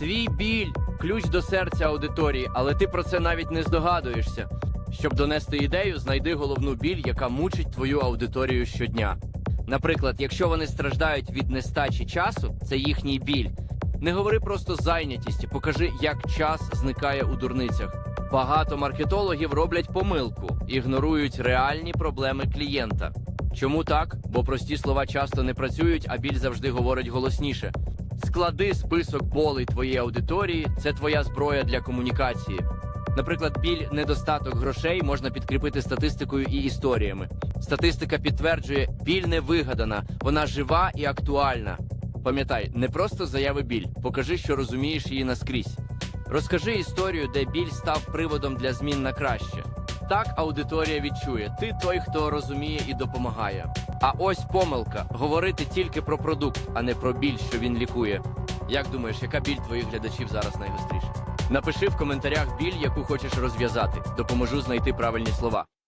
Твій біль ключ до серця аудиторії, але ти про це навіть не здогадуєшся. Щоб донести ідею, знайди головну біль, яка мучить твою аудиторію щодня. Наприклад, якщо вони страждають від нестачі часу, це їхній біль. Не говори просто зайнятість, покажи, як час зникає у дурницях. Багато маркетологів роблять помилку, ігнорують реальні проблеми клієнта. Чому так? Бо прості слова часто не працюють, а біль завжди говорить голосніше. Склади список болей твоєї аудиторії, це твоя зброя для комунікації. Наприклад, біль недостаток грошей можна підкріпити статистикою і історіями. Статистика підтверджує, біль не вигадана, вона жива і актуальна. Пам'ятай, не просто заяви біль, покажи, що розумієш її наскрізь. Розкажи історію, де біль став приводом для змін на краще. Так аудиторія відчує, ти той, хто розуміє і допомагає. А ось помилка говорити тільки про продукт, а не про біль, що він лікує. Як думаєш, яка біль твоїх глядачів зараз найгостріша? Напиши в коментарях біль, яку хочеш розв'язати. Допоможу знайти правильні слова.